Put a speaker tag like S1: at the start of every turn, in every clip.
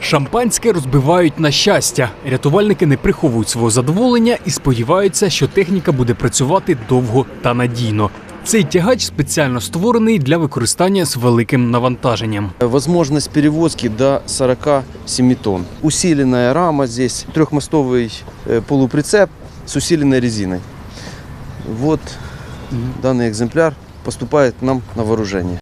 S1: Шампанське розбивають на щастя. Рятувальники не приховують свого задоволення і сподіваються, що техніка буде працювати довго та надійно. Цей тягач спеціально створений для використання з великим навантаженням.
S2: Возможность перевозки до 47 тонн. Усиленная рама здесь, трехмостовый э, полуприцеп с усиленной резиной. Вот данный экземпляр поступает нам на вооружение.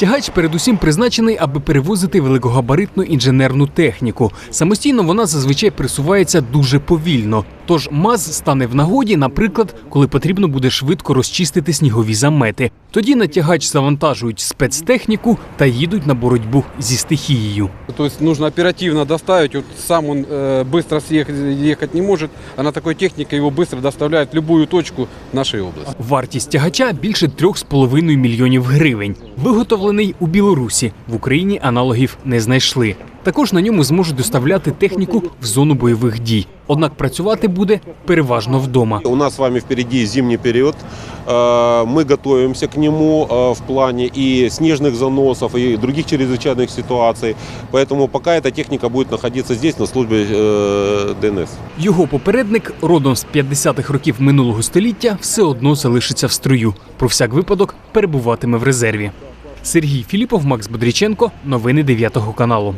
S1: Тягач передусім призначений, аби перевозити великогабаритну інженерну техніку. Самостійно вона зазвичай присувається дуже повільно. Тож МАЗ стане в нагоді, наприклад, коли потрібно буде швидко розчистити снігові замети. Тоді на тягач завантажують спецтехніку та їдуть на боротьбу зі стихією.
S3: То есть нужно оперативно доставить. Вот сам он э, быстро съехать, ехать не может, а на такой технике его быстро доставляют в любую точку нашей области.
S1: Вартість тягача більше 3,5 мільйонів гривень. Виготовлений у Білорусі. В Україні аналогів не знайшли. Також на ньому зможуть доставляти техніку в зону бойових дій. Однак працювати буде переважно вдома.
S4: У нас с вами впереди зимний период. Э, Мы готовимся к нему э, в плане и снежных заносов, и других чрезвычайных ситуаций. Поэтому пока эта техника будет находиться здесь, на службе э, ДНС.
S1: Його попередник, родом з 50-х років минулого століття, все одно залишиться в строю. Про всяк випадок перебуватиме в резерві. Сергій Філіпов, Макс Бодріченко. Новини 9 каналу.